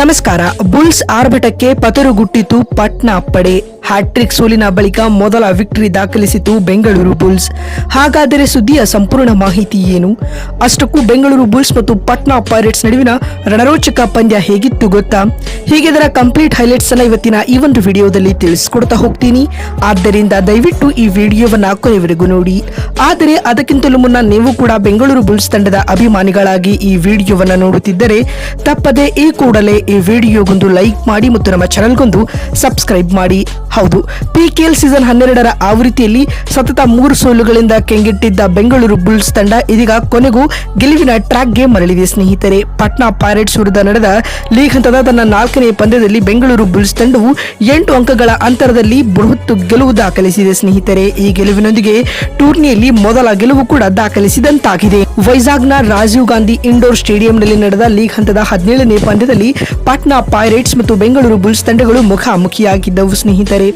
ನಮಸ್ಕಾರ, ಬುಲ್ಸ್ ಆರ್ಭಟಕ್ಕೆ ಪತರುಗುಟ್ಟಿತು ಪಟ್ನಾ ಪಡೆ. ಹ್ಯಾಟ್ರಿಕ್ ಸೋಲಿನ ಬಳಿಕ ಮೊದಲ ವಿಕ್ಟರಿ ದಾಖಲಿಸಿತು ಬೆಂಗಳೂರು ಬುಲ್ಸ್. ಹಾಗಾದರೆ ಸುದ್ದಿಯ ಸಂಪೂರ್ಣ ಮಾಹಿತಿ ಏನು? ಅಷ್ಟಕ್ಕೂ ಬೆಂಗಳೂರು ಬುಲ್ಸ್ ಮತ್ತು ಪಟ್ನಾ ಪೈರೇಟ್ಸ್ ನಡುವಿನ ರಣರೋಚಕ ಪಂದ್ಯ ಹೇಗಿತ್ತು ಗೊತ್ತಾ? ಹೀಗಿದರ ಕಂಪ್ಲೀಟ್ ಹೈಲೈಟ್ಸ್ ಅನ್ನ ಇವತ್ತಿನ ಈ ಒಂದು ವಿಡಿಯೋದಲ್ಲಿ ತಿಳಿಸ್ಕೊಡ್ತಾ ಹೋಗ್ತೀನಿ. ಆದ್ದರಿಂದ ದಯವಿಟ್ಟು ಈ ವಿಡಿಯೋವನ್ನ ಕೊನೆವರೆಗೂ ನೋಡಿ. ಆದರೆ ಅದಕ್ಕಿಂತಲೂ ಮುನ್ನ ನೀವು ಕೂಡ ಬೆಂಗಳೂರು ಬುಲ್ಸ್ ತಂಡದ ಅಭಿಮಾನಿಗಳಾಗಿ ಈ ವಿಡಿಯೋವನ್ನು ನೋಡುತ್ತಿದ್ದರೆ ತಪ್ಪದೆ ಈ ಕೂಡಲೇ ಈ ವಿಡಿಯೋಗೊಂದು ಲೈಕ್ ಮಾಡಿ ಮತ್ತು ನಮ್ಮ ಚಾನಲ್ಗೊಂದು ಸಬ್ಸ್ಕ್ರೈಬ್ ಮಾಡಿ. ಹೌದು ಪಿಕೆಎಲ್ ಸೀಸನ್ ಹನ್ನೆರಡರ ಆವೃತ್ತಿಯಲ್ಲಿ ಸತತ ಮೂರು ಸೋಲುಗಳಿಂದ ಕೆಂಗೆಟ್ಟಿದ್ದ ಬೆಂಗಳೂರು ಬುಲ್ಸ್ ತಂಡ ಇದೀಗ ಕೊನೆಗೂ ಗೆಲುವಿನ ಟ್ರ್ಯಾಕ್ಗೆ ಮರಳಿದೆ. ಸ್ನೇಹಿತರೆ, ಪಟ್ನಾ ಪೈರೇಟ್ಸ್ ವಿರುದ್ಧ ನಡೆದ ಲೀಗ್ ಹಂತದ ತನ್ನ ನಾಲ್ಕನೇ ಪಂದ್ಯದಲ್ಲಿ ಬೆಂಗಳೂರು ಬುಲ್ಸ್ ತಂಡವು ಎಂಟು ಅಂಕಗಳ ಅಂತರದಲ್ಲಿ ಬೃಹತ್ ಗೆಲುವು ದಾಖಲಿಸಿದೆ. ಸ್ನೇಹಿತರೆ, ಈ ಗೆಲುವಿನೊಂದಿಗೆ ಟೂರ್ನಿಯಲ್ಲಿ ಮೊದಲ ಗೆಲುವು ಕೂಡ ದಾಖಲಿಸಿದಂತಾಗಿದೆ. ವೈಜಾಗ್ನ ರಾಜೀವ್ ಗಾಂಧಿ ಇಂಡೋರ್ ಸ್ಟೇಡಿಯಂನಲ್ಲಿ ನಡೆದ ಲೀಗ್ ಹಂತದ ಹದಿನೇಳನೇ ಪಂದ್ಯದಲ್ಲಿ ಪಾಟ್ನಾ ಪೈರೇಟ್ಸ್ ಮತ್ತು ಬೆಂಗಳೂರು ಬುಲ್ಸ್ ತಂಡಗಳು ಮುಖಾಮುಖಿಯಾಗಿದ್ದವು ಸ್ನೇಹಿತರೆ.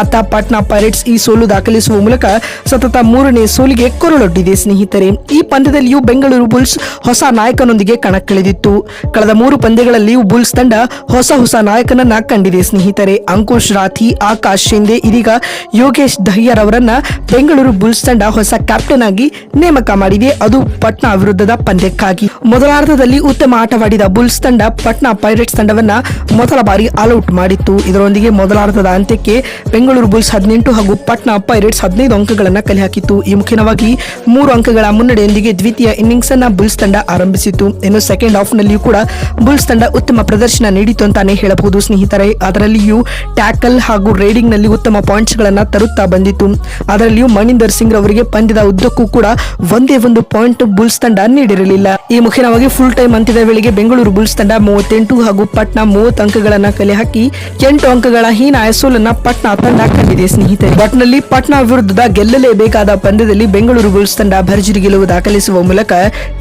ಆತ ಪಾಟ್ನಾ ಪೈರೇಟ್ಸ್ ಈ ಸೋಲು ದಾಖಲಿಸುವ ಮೂಲಕ ಸತತ ಮೂರನೇ ಸೋಲಿಗೆ ಕೊರಳೊಡ್ಡಿದೆ ಸ್ನೇಹಿತರೆ. ಈ ಪಂದ್ಯದಲ್ಲಿಯೂ ಬೆಂಗಳೂರು ಬುಲ್ಸ್ ಹೊಸ ನಾಯಕನೊಂದಿಗೆ ಕಣಕ್ಕಿಳಿದಿತ್ತು. ಕಳೆದ ಮೂರು ಪಂದ್ಯಗಳಲ್ಲಿಯೂ ಬುಲ್ಸ್ ತಂಡ ಹೊಸ ಹೊಸ ನಾಯಕನನ್ನ ಕಂಡಿದೆ ಸ್ನೇಹಿತರೆ. ಅಂಕುಶ್ ರಾಥಿ, ಆಕಾಶ್ ಶಿಂದೆ, ಇದೀಗ ಯೋಗೇಶ್ ದಹಿಯರ್ ಅವರನ್ನ ಬೆಂಗಳೂರು ಬುಲ್ಸ್ ತಂಡ ಹೊಸ ಕ್ಯಾಪ್ಟನ್ ಆಗಿ ನೇಮಕ ಮಾಡಿದೆ. ಅದು ಪಟ್ನಾ ವಿರುದ್ಧದ ಪಂದ್ಯಕ್ಕಾಗಿ. ಮೊದಲಾರ್ಧದಲ್ಲಿ ಉತ್ತಮ ಆಟವಾಡಿದ ಬುಲ್ಸ್ ತಂಡ ಪಟ್ನಾ ಪೈರೇಟ್ಸ್ ತಂಡವನ್ನ ಮೊದಲ ಬಾರಿ ಆಲ್ಔಟ್ ಮಾಡಿತ್ತು. ಇದರೊಂದಿಗೆ ಮೊದಲಾರ್ಧದ ಅಂತ್ಯಕ್ಕೆ ಬೆಂಗಳೂರು ಬುಲ್ಸ್ ಹದಿನೆಂಟು ಹಾಗೂ ಪಟ್ನಾ ಪೈರೇಟ್ಸ್ ಹದಿನೈದು ಅಂಕಗಳನ್ನ ಕಲೆ ಹಾಕಿತ್ತು ಈ ಮುಖ್ಯವಾಗಿ ಮೂರು ಅಂಕಗಳ ಮುನ್ನಡೆಯೊಂದಿಗೆ ದ್ವಿತೀಯ ಇನ್ನಿಂಗ್ಸ್ ಅನ್ನ ಬುಲ್ಸ್ ತಂಡ ಆರಂಭಿಸಿತು ಇನ್ನು ಸೆಕೆಂಡ್ ಹಾಫ್ ನಲ್ಲಿಯೂ ಕೂಡ ಬುಲ್ಸ್ ತಂಡ ಉತ್ತಮ ಪ್ರದರ್ಶನ ನೀಡಿತು ಅಂತಾನೆ ಹೇಳಬಹುದು ಸ್ನೇಹಿತರೆ. ಅದರಲ್ಲಿಯೂ ಟ್ಯಾಕಲ್ ಹಾಗೂ ರೈಡಿಂಗ್ನಲ್ಲಿ ಉತ್ತಮ ಪಾಯಿಂಟ್ಸ್ ಗಳನ್ನ ತರುತ್ತಾ ಬಂದಿತ್ತು. ಅದರಲ್ಲಿಯೂ ಮಣಿಂದರ್ ಸಿಂಗ್ ರವರಿಗೆ ಪಂದ್ಯದ ಉದ್ದಕ್ಕೂ ಕೂಡ ಒಂದೇ ಒಂದು ಪಾಯಿಂಟ್ ಬುಲ್ಸ್ ತಂಡ ನೀಡಿರಲಿಲ್ಲ. ಈ ಮುಖ್ಯವಾಗಿ ಫುಲ್ ಟೈಮ್ ಅಂತ್ಯದ ವೇಳೆಗೆ ಬೆಂಗಳೂರು ಬುಲ್ಸ್ ತಂಡ ಮೂವತ್ತೆಂಟು ಹಾಗೂ ಪಟ್ನಾ ಮೂವತ್ತು ಅಂಕಗಳನ್ನ ಕಲೆ ಹಾಕಿ ಎಂಟು ಅಂಕಗಳ ಹೀನಾಯ ಸೋಲನ್ನ ಪಟ್ನಾ ತಂಡ ಕಂಡಿದೆ, ಸ್ನೇಹಿತರೆ. ಒಟ್ನಲ್ಲಿ ಪಟ್ನಾ ವಿರುದ್ಧದ ಗೆಲ್ಲಲೇಬೇಕಾದ ಪಂದ್ಯದಲ್ಲಿ ಬೆಂಗಳೂರು ಬುಲ್ಸ್ ತಂಡ ಭರ್ಜರಿ ಗೆಲುವು ದಾಖಲಿಸುವ ಮೂಲಕ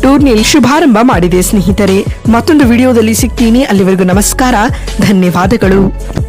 ಟೂರ್ನಿಯಲ್ಲಿ ಶುಭಾರಂಭ ಮಾಡಿದೆ, ಸ್ನೇಹಿತರೆ. ಮತ್ತೊಂದು ವಿಡಿಯೋದಲ್ಲಿ ಸಿಗ್ತೀನಿ. ಅಲ್ಲಿವರೆಗೂ ನಮಸ್ಕಾರ. ಧನ್ಯವಾದಗಳು.